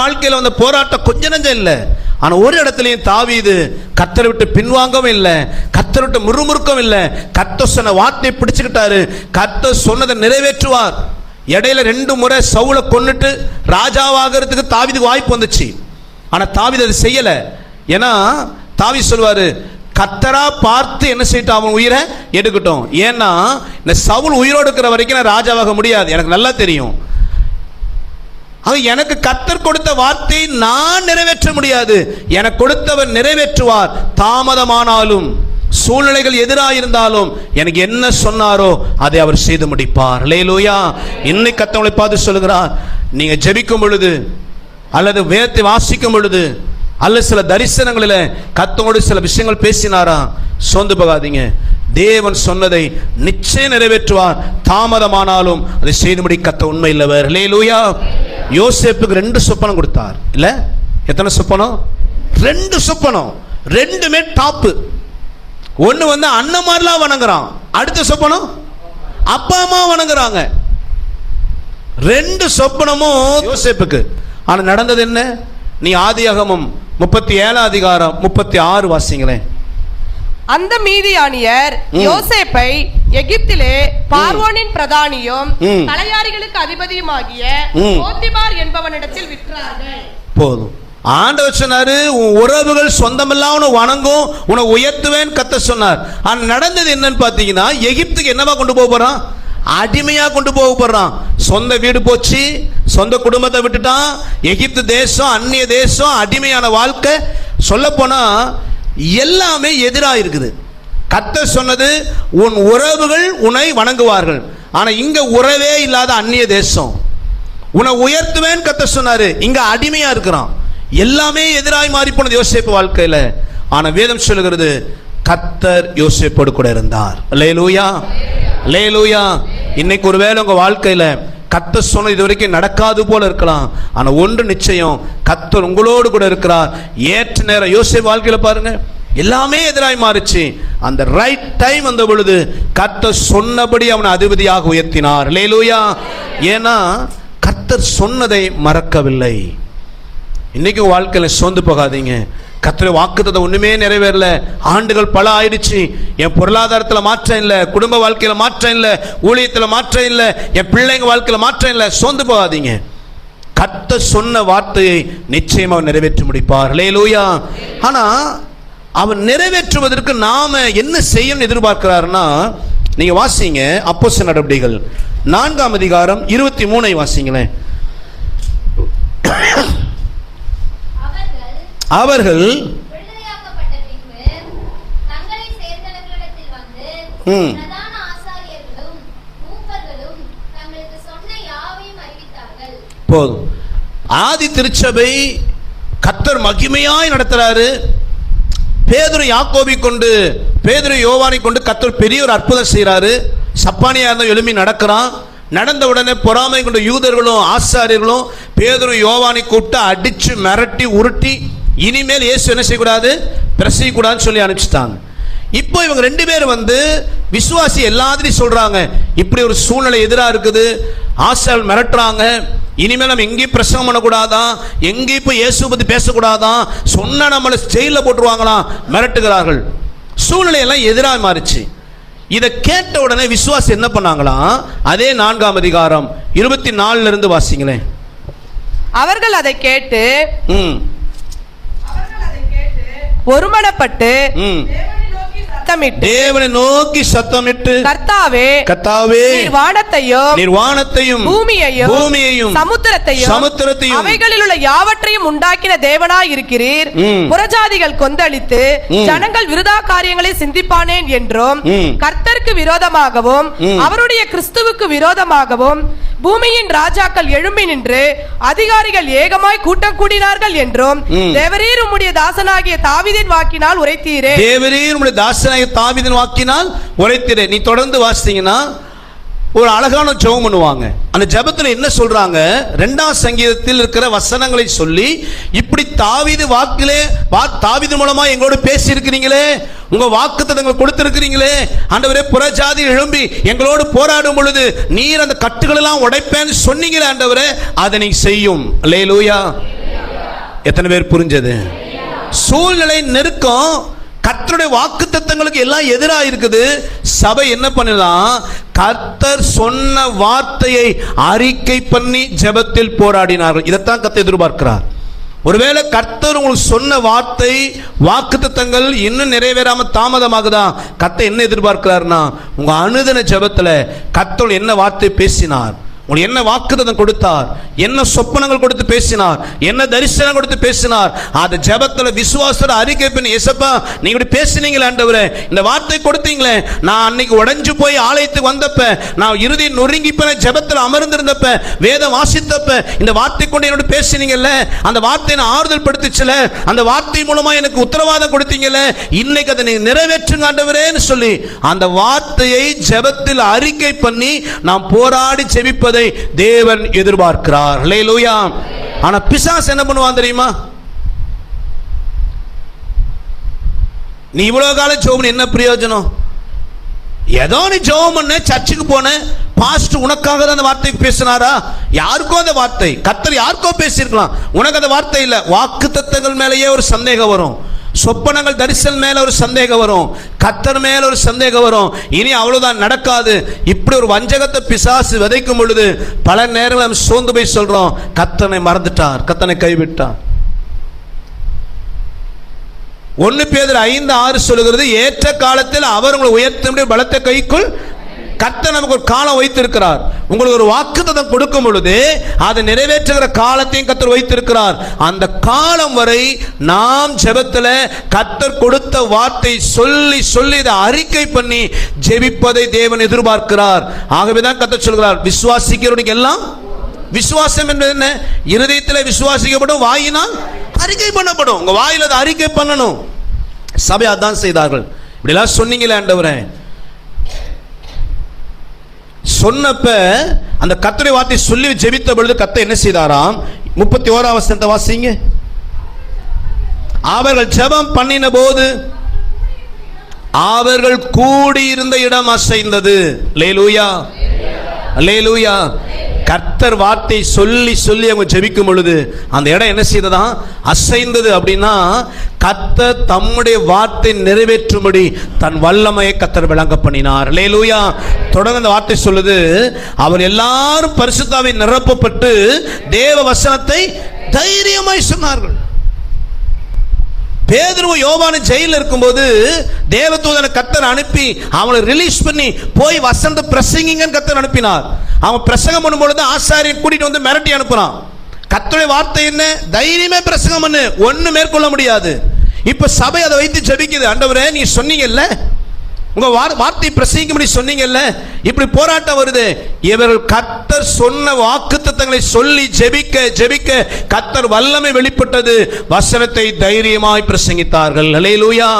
வாழ்க்கையில் வந்த போராட்டம் கொஞ்ச நஞ்சம் இல்லை. ஆனால் ஒரு இடத்துலையும் தாவீது கத்தரை விட்டு பின்வாங்கவும் இல்லை கத்தரை விட்டு முறுமுறுக்கவும் இல்லை. கத்த சொன்ன வார்த்தையை பிடிச்சுக்கிட்டாரு. கத்த சொன்னதை நிறைவேற்றுவார். இடையில ரெண்டு முறை சவுளை கொண்டுட்டு ராஜாவாகிறதுக்கு தாவிதுக்கு வாய்ப்பு வந்துச்சு. ஆனால் தாவிது அது செய்யலை. ஏன்னா தாவி சொல்வார் கத்தரா பார்த்து என்ன செய்யட்டும் அவன் உயிரை? எடுக்கட்டும். ஏன்னா இந்த சவுல் உயிரோடு இருக்கிற வரைக்கும் நான் ராஜாவாக முடியாது. எனக்கு நல்லா தெரியும். அது எனக்கு கத்தர் கொடுத்த வார்த்தை நான் நிறைவேற்ற முடியாது. எனக்கு கொடுத்தவர் நிறைவேற்றுவார். தாமதமானாலும் சூழ்நிலைகள் எதிராக இருந்தாலும் எனக்கு என்ன சொன்னாரோ அதை அவர் செய்து முடிப்பார். லேலோயா இன்னைக்கு கத்தவங்களை பார்த்து சொல்லுகிறார். நீங்க ஜெபிக்கும் பொழுது அல்லது வேதத்தை வாசிக்கும் பொழுது அல்லது சில தரிசனங்களில் கத்தோடு சில விஷயங்கள் பேசினாரா? சோர்ந்து போகாதீங்க. தேவன் சொன்னதை நிச்சயம் நிறைவேற்றுவார். தாமதமானாலும் அதை செய்துபடி கத்த உண்மை இல்லவர் லேலூயா யோசேப்புக்கு ரெண்டு சொப்பனம் கொடுத்தார். இல்ல? எத்தனை சொப்பனம்? ரெண்டு சொப்பனம். ரெண்டுமே டாப்பு ஒன்னு வந்து அண்ணன்மாரெலாம் வணங்குறான். அடுத்த சொப்பனம்? அப்பா அம்மா வணங்குறாங்க. ரெண்டு சொப்பனமும் யோசேப்புக்கு. ஆனா நடந்தது என்ன? நீ ஆதியாகமம் முப்பத்தி ஏழாம் அதிகாரம் முப்பத்தி ஆறு வாசிங்களேன். அந்த மீதியானியர். யோசேப்பை எகிப்திலே பார்வோனின் பிரதானியும். தலையாரிகளுக்கு அதிபதியுமாகிய. போத்திபார் என்பவனிடத்தில் விற்றார்கள் போதும். ஆண்டவர் சொன்னாரு உன் உறவுகள் சொந்தமெல்லாம் உன்னை வணங்கும் உன்னை உயர்த்துவேன் கத்த சொன்னார். ஆனா நடந்தது என்னன்னு பாத்தீங்கன்னா எகிப்துக்கு என்னவா கொண்டு போக போறான்? அடிமையா கொண்டு போக போறான். சொந்த வீடு போச்சு சொந்த குடும்பத்தை விட்டுட்டான். எகிப்து தேசம் அந்நிய தேசம் அடிமையான வாழ்க்கை. சொல்ல போனா எல்லாமே எதிராக இருக்குது. கத்த சொன்னது உன் உறவுகள் உன்னை வணங்குவார்கள். ஆனால் இங்கே உறவே இல்லாத அந்நிய தேசம். உன்னை உயர்த்துவேன் கத்த சொன்னார். இங்கே அடிமையாக இருக்கிறான். எல்லாமே எதிராய் மாறி போனது வாழ்க்கையில். ஆனால் வேதம் சொல்லுகிறது கத்தர் யோசேப்போடு கூட இருந்தார். லேலூயா லேலூயா இன்னைக்கு ஒருவேளை உங்கள் வாழ்க்கையில் கத்த சொன்ன இது வரைக்கும் நடக்காது போல இருக்கலாம். ஆனால் ஒன்று நிச்சயம் கத்தர் உங்களோடு கூட இருக்கிறார். ஏற்ற நேரம் யோசிப்பு வாழ்க்கையில் பாருங்கள் எல்லாமே எதிராய் மாறுச்சு. அந்த ரைட் டைம் வந்த பொழுது கர்த்தர் சொன்னபடி அவனை அதிபதியாக உயர்த்தினார். லேலூயா ஏன்னா கர்த்தர் சொன்னதை மறக்கவில்லை. இன்னைக்கு வாழ்க்கையில் சோர்ந்து போகாதீங்க. கத்திர வாக்குத்தத்தை ஒன்றுமே நிறைவேறல. ஆண்டுகள் பல ஆயிடுச்சு. என் பொருளாதாரத்தில் மாற்றம் இல்லை. குடும்ப வாழ்க்கையில் மாற்றம் இல்லை. ஊழியத்தில் மாற்றம் இல்லை. என் பிள்ளைங்க வாழ்க்கையில் மாற்றம் இல்லை. சோர்ந்து போகாதீங்க. கத்த சொன்ன வார்த்தையை நிச்சயம் அவர் நிறைவேற்றி முடிப்பார். லேலூயா ஆனால் அவர் நிறைவேற்றுவதற்கு நாம என்ன செய்யணும்னு எதிர்பார்க்கிறாருன்னா நீங்க வாசிங்க அப்போஸ்தலர் நடவடிக்கைகள். நான்காம் அதிகாரம் இருபத்தி மூணை வாசிங்களேன். அவர்கள் போதும். ஆதி திருச்சபை கத்தர் மகிமையாய் நடத்துறாரு. பேதுரு யாக்கோபி கொண்டு பேதுரு யோவானை கொண்டு கத்தர் பெரிய ஒரு அற்புதம் செய்கிறாரு சப்பானியாக இருந்தால் எழுமி நடக்கிறான். நடந்த உடனே பொறாமை கொண்ட யூதர்களும் ஆசாரியர்களும் பேதுரு யோவானை கூப்பிட்டு அடித்து மிரட்டி உருட்டி இனிமேல் இயேசு என்ன செய்யக்கூடாது? பிரசவிக்கூடாதுன்னு சொல்லி அனுப்பிச்சிட்டாங்க. இப்போ இவங்க ரெண்டு பேரும் வந்து விசுவாசி எல்லாத்திலையும் சொல்கிறாங்க இப்படி ஒரு சூழ்நிலை எதிராக இருக்குது. ஆசால் மிரட்டுறாங்க. இனிமேல் நம்ம எங்கேயும் பிரசங்கம் பண்ணக்கூடாதான் எங்கேயும் இப்போ இயேசு பத்தி பேசக்கூடாதான் சொன்னா நம்மளை ஜெயிலில் போட்டுருவாங்களாம் மிரட்டுகிறார்கள். சூழ்நிலை எல்லாம் எதிராக மாறிச்சு. இதை கேட்ட உடனே விசுவாசி என்ன பண்ணாங்களாம் அதே நான்காம் அதிகாரம் இருபத்தி நாலுல இருந்து வாசிங்களேன். அவர்கள் அதை கேட்டு ம். ஒருமனப்பட்டு சத்தமிட்டு தேவனை நோக்கி சத்தமிட்டு கர்த்தாவே கத்தாவே நீர் வானத்தையும் நீர் வானத்தையும் பூமியையும் பூமியையும் சமுத்திரத்தையும் சமுத்திரத்தையும் அவைகளில் உள்ள யாவற்றையும் உண்டாக்கின தேவனாய் இருக்கிறீர். புறஜாதிகள் கொந்தளித்து. ஜனங்கள் விருதா காரியங்களை சிந்திப்பானேன் என்றும். கர்த்தருக்கு விரோதமாகவும். அவருடைய கிறிஸ்துவுக்கு விரோதமாகவும் பூமியின் ராஜாக்கள் எழும்பி நின்று அதிகாரிகள் ஏகமாய் கூட்டம் கூடினார்கள் என்றும். தேவரீர் உம்முடைய தாசனாகிய தாவீதின் வாக்கினால் உரைத்தீரே தேவரீர் உடைய தாசனாய தாவிதன் வாக்கினால் உரைத்திரே நீ தொடர்ந்து வாசித்தீங்கன்னா ஒரு அழகான ஜெபம் பண்ணுவாங்க. அந்த ஜெபத்தில் என்ன சொல்றாங்க? ரெண்டாம் சங்கீதத்தில் இருக்கிற வசனங்களை சொல்லி இப்படி தாவிது வாக்கிலே வா தாவிது மூலமா எங்களோட பேசி இருக்கிறீங்களே உங்க வாக்குத்தத்தங்கள் கொடுத்திருக்கிறீங்களே ஆண்டவரே புறஜாதி எழும்பி எங்களோடு போராடும் பொழுது நீர் அந்த கட்டுகள் எல்லாம் உடைப்பேன்னு சொன்னீங்களே ஆண்டவரே அதை நீ செய்யும். லே லூயா எத்தனை பேர் புரிஞ்சது? சூழ்நிலை நெருக்கம் கர்த்தருடைய வாக்கு தத்தங்களுக்கு எல்லாம் எதிராக இருக்குது சபை என்ன பண்ணலாம் கர்த்தர் சொன்ன வார்த்தையை அறிக்கை பண்ணி ஜெபத்தில் போராடினார்கள். இதைத்தான் கத்தை எதிர்பார்க்கிறார். ஒருவேளை கர்த்தர் உங்களுக்கு சொன்ன வார்த்தை வாக்குத்தத்தங்கள் இன்னும் நிறைவேறாம தாமதமாகுதான் கத்தை என்ன எதிர்பார்க்கிறார்னா உங்க அனுதின ஜெபத்துல கர்த்தர் என்ன வார்த்தை பேசினார்? உங்களுக்கு என்ன வாக்குதம் கொடுத்தார் என்ன சொப்பனங்கள் கொடுத்து பேசினார் என்ன தரிசனம் கொடுத்து பேசினார் அந்த ஜபத்தில் விசுவாசத்தில் அறிக்கை பண்ணி எசப்பா நீங்க இப்படி பேசுனீங்களே ஆண்டவரே இந்த வார்த்தை கொடுத்தீங்களே நான் அன்னைக்கு உடஞ்சு போய் ஆலயத்துக்கு வந்தப்ப நான் இறுதி நொறுங்கி போன ஜெபத்துல அமர்ந்திருந்தப்ப வேதம் வாசித்தப்ப இந்த வார்த்தை கொண்டு என்னோட பேசினீங்கல்ல அந்த வார்த்தையை நான் ஆறுதல் படுத்துச்சுல அந்த வார்த்தை மூலமா எனக்கு உத்தரவாதம் கொடுத்தீங்கல்ல இன்னைக்கு அதை நீங்க நிறைவேற்றுங்க ஆண்டவரேன்னு சொல்லி அந்த வார்த்தையை ஜெபத்தில் அறிக்கை பண்ணி நாம் போராடி ஜெபிப்பதை தேவன் எதிர்பார்க்கிறார். லேலூயா ஆனா பிசாஸ் என்ன பண்ணுவான் தெரியுமா? நீ இவ்வளவு காலம் ஜோபன் என்ன பிரயோஜனம்? ஏதோ நீ ஜெபம் பண்ண சர்ச்சுக்கு போன பாஸ்ட் உனக்காக தான் அந்த வார்த்தை பேசினாரா? யாருக்கோ அந்த வார்த்தை. கத்தர் யாருக்கோ பேசியிருக்கலாம். உனக்கு அந்த வார்த்தை இல்லை. வாக்கு தத்தங்கள் மேலேயே ஒரு சந்தேகம் வரும். சொப்பனங்கள் தரிசனம் மேல ஒரு சந்தேகம் வரும். கத்தர் மேல ஒரு சந்தேகம் வரும். இனி அவ்வளவுதான் நடக்காது. இப்படி ஒரு வஞ்சகத்தை பிசாசு விதைக்கும் பொழுது பல நேரங்களும் நம்ம சோர்ந்து போய் சொல்றோம். கத்தனை மறந்துட்டார். கத்தனை கைவிட்டார். ஒன்று பேர் ஐந்து ஆறு சொல்லுகிறது ஏற்ற காலத்தில் அவர் உங்களை உயர்த்த பலத்த கைக்குள் கர்த்தர் நமக்கு ஒரு காலம் வைத்திருக்கிறார். உங்களுக்கு ஒரு வாக்குத்தத்தம் கொடுக்கும் பொழுது அதை நிறைவேற்றுகிற காலத்தையும் கத்தர் வைத்திருக்கிறார். அந்த காலம் வரை நாம் ஜெபத்தில் கத்தர் கொடுத்த வார்த்தை சொல்லி சொல்லி இதை அறிக்கை பண்ணி ஜெபிப்பதை தேவன் எதிர்பார்க்கிறார். ஆகவே தான் கத்தர் சொல்கிறார் விசுவாசிக்கிறவனுக்கு எல்லாம் விசுவாசம் என்பது என்ன? இருதயத்தில் விசுவாசிக்கப்படும் வாயினால் அறிக்கை பண்ணப்படும். உங்கள் வாயில் அதை அறிக்கை பண்ணணும். சபை அதான் செய்தார்கள். இப்படிலாம் சொன்னீங்களே ஆண்டவரேன் சொன்னப்ப அந்த கத்தரை வார்த்தை சொல்லி ஜெபித்த பொழுது கத்தை என்ன செய்தாராம்? முப்பத்தி ஓராம் வசனத்தை வாசிங்க. அவர்கள் ஜெபம் பண்ணின போது அவர்கள் கூடியிருந்த இடம் அசைந்தது. லேலூயா லேலூயா கர்த்தர் வார்த்தை சொல்லி சொல்லி அவங்க ஜெபிக்கும் பொழுது அந்த இடம் என்ன செய்ததா? அசைந்தது அப்படின்னா கர்த்தர் தம்முடைய வார்த்தை நிறைவேற்றும்படி தன் வல்லமையை கர்த்தர் விளங்க பண்ணினார். லேலூயா தொடர்ந்து அந்த வார்த்தை சொல்லுது அவர் எல்லாரும் பரிசுத்தாவை நிரப்பப்பட்டு தேவ வசனத்தை தைரியமாய் சொன்னார்கள். பேதுருவும் யோவானு ஜெயிலில் இருக்கும்போது தேவதூதனை கத்தர் அனுப்பி அவனை ரிலீஸ் பண்ணி போய் வசந்த பிரசங்கிங்கன்னு கத்தர் அனுப்பினார். அவன் பிரசங்கம் பண்ணும்பொழுது ஆசாரியன் கூட்டிட்டு வந்து மிரட்டி அனுப்புறான் கத்தருடைய வார்த்தை என்ன? தைரியமே பிரசங்கம் பண்ணு. ஒன்று மேற்கொள்ள முடியாது. இப்போ சபை அதை வைத்து ஜபிக்குது. ஆண்டவரே நீ சொன்னீங்கல்ல? உங்க வார்த்தை பிரசங்கிக்கும்படி சொன்னீங்கல்ல? இப்படி போராட்டம் வருது. இவர்கள் கத்தர் சொன்ன வாக்குத்தத்தங்களை சொல்லி ஜெபிக்க ஜெபிக்க கத்தர் வல்லமை வெளிப்பட்டது. வசனத்தை தைரியமாய் பிரசங்கித்தார்கள். அல்லேலூயா